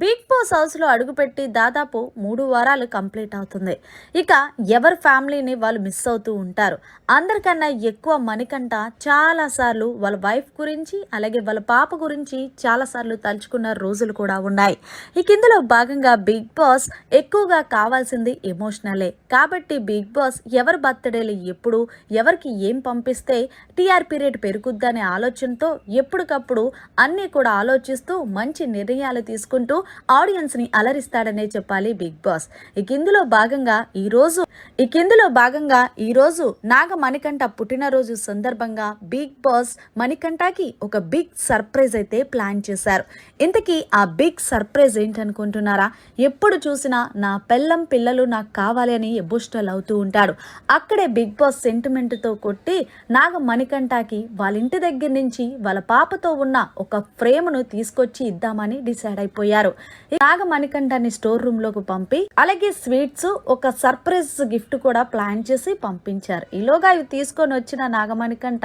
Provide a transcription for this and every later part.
Big boss హౌస్లో అడుగుపెట్టి దాదాపు మూడు వారాలు కంప్లీట్ అవుతుంది. ఇక ఎవరి ఫ్యామిలీని వాళ్ళు మిస్ అవుతూ ఉంటారు. అందరికన్నా ఎక్కువ మణికంట చాలాసార్లు వాళ్ళ వైఫ్ గురించి అలాగే వాళ్ళ పాప గురించి చాలాసార్లు తలుచుకున్న రోజులు కూడా ఉన్నాయి. ఇక ఇందులో భాగంగా బిగ్ బాస్ ఎక్కువగా కావాల్సింది ఎమోషనలే. కాబట్టి బిగ్ బాస్ ఎవరి బర్త్డేలు ఎప్పుడు ఎవరికి ఏం పంపిస్తే టీఆర్పీ రేట్ పెరుగుద్దనే ఆలోచనతో ఎప్పటికప్పుడు అన్నీ కూడా ఆలోచిస్తూ మంచి నిర్ణయాలు తీసుకుంటూ ఆడియన్స్ని అలరిస్తాడనే చెప్పాలి బిగ్ బాస్. ఇక ఇందులో భాగంగా ఈ రోజు ఇక ఇందులో భాగంగా ఈ రోజు నాగ మణికంఠ పుట్టినరోజు సందర్భంగా బిగ్ బాస్ మణికంఠకి ఒక బిగ్ సర్ప్రైజ్ అయితే ప్లాన్ చేశారు. ఇంతకీ ఆ బిగ్ సర్ప్రైజ్ ఏంటనుకుంటున్నారా? ఎప్పుడు చూసినా నా పెళ్ళం పిల్లలు నాకు కావాలి అని ఎబోస్టల్ అవుతూ ఉంటాడు. అక్కడే బిగ్ బాస్ సెంటిమెంట్తో కొట్టి నాగ మణికంఠకి వాళ్ళ ఇంటి దగ్గర నుంచి వాళ్ళ పాపతో ఉన్న ఒక ఫ్రేమ్ను తీసుకొచ్చి ఇద్దామని డిసైడ్ అయిపోయారు. నాగ మణికంఠాన్ని స్టోర్ రూమ్లోకి పంపి అలాగే స్వీట్స్ ఒక సర్ప్రైజ్ గిఫ్ట్ కూడా ప్లాన్ చేసి పంపించారు. ఈలోగా ఇవి తీసుకొని వచ్చిన నాగమణికంఠ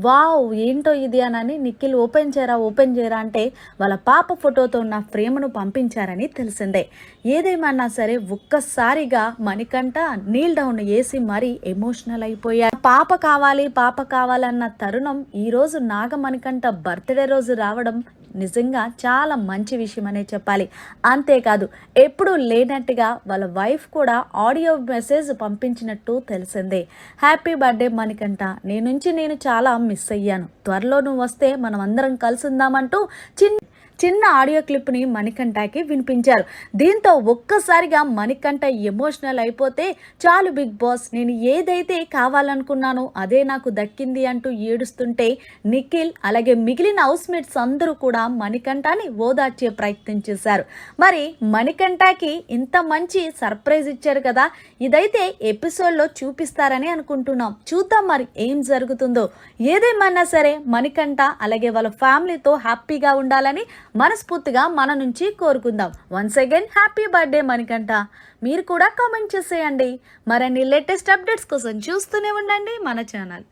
వావ్ ఏంటో ఇది? అని నిఖిల్ ఓపెన్ చేయరా ఓపెన్ చేయరా అంటే వాళ్ళ పాప ఫోటోతో ఉన్న ఫ్రేమ్ను పంపించారని తెలిసిందే. ఏదేమన్నా సరే ఒక్కసారిగా మణికంఠ నీల్ డౌన్ వేసి మరీ ఎమోషనల్ అయిపోయారు. పాప కావాలి పాప కావాలన్న తరుణం ఈ రోజు నాగమణికంఠ బర్త్డే రోజు రావడం నిజంగా చాలా మంచి విషయం అనే చెప్పాలి. అంతేకాదు ఎప్పుడూ లేనట్టుగా వాళ్ళ వైఫ్ కూడా ఆడియో మెసేజ్ పంపించినట్టు తెలిసిందే. హ్యాపీ బర్త్డే మణికంట నీ నుంచి నేను చాలా మిస్ అయ్యాను. త్వరలో నువ్వు వస్తే మనం అందరం కలిసిందామంటూ చిన్న చిన్న ఆడియో క్లిప్ని మణికంఠకి వినిపించారు. దీంతో ఒక్కసారిగా మణికంఠ ఎమోషనల్ అయిపోతే చాలు బిగ్ బాస్ నేను ఏదైతే కావాలనుకున్నానో అదే నాకు దక్కింది అంటూ ఏడుస్తుంటే నిఖిల్ అలాగే మిగిలిన హౌస్మేట్స్ అందరూ కూడా మణికంఠని ఓదార్చే ప్రయత్నం చేశారు. మరి మణికంఠకి ఇంత మంచి సర్ప్రైజ్ ఇచ్చారు కదా ఇదైతే ఎపిసోడ్లో చూపిస్తారని అనుకుంటున్నాం. చూద్దాం మరి ఏం జరుగుతుందో. ఏదేమన్నా సరే మణికంఠ అలాగే వాళ్ళ ఫ్యామిలీతో హ్యాపీగా ఉండాలని మనస్ఫూర్తిగా మన నుంచి కోరుకుందాం. Once again happy birthday Manikanta. మీరు కూడా కామెంట్ చేసేయండి. మరిన్ని లేటెస్ట్ అప్డేట్స్ కోసం చూస్తూనే ఉండండి మన ఛానల్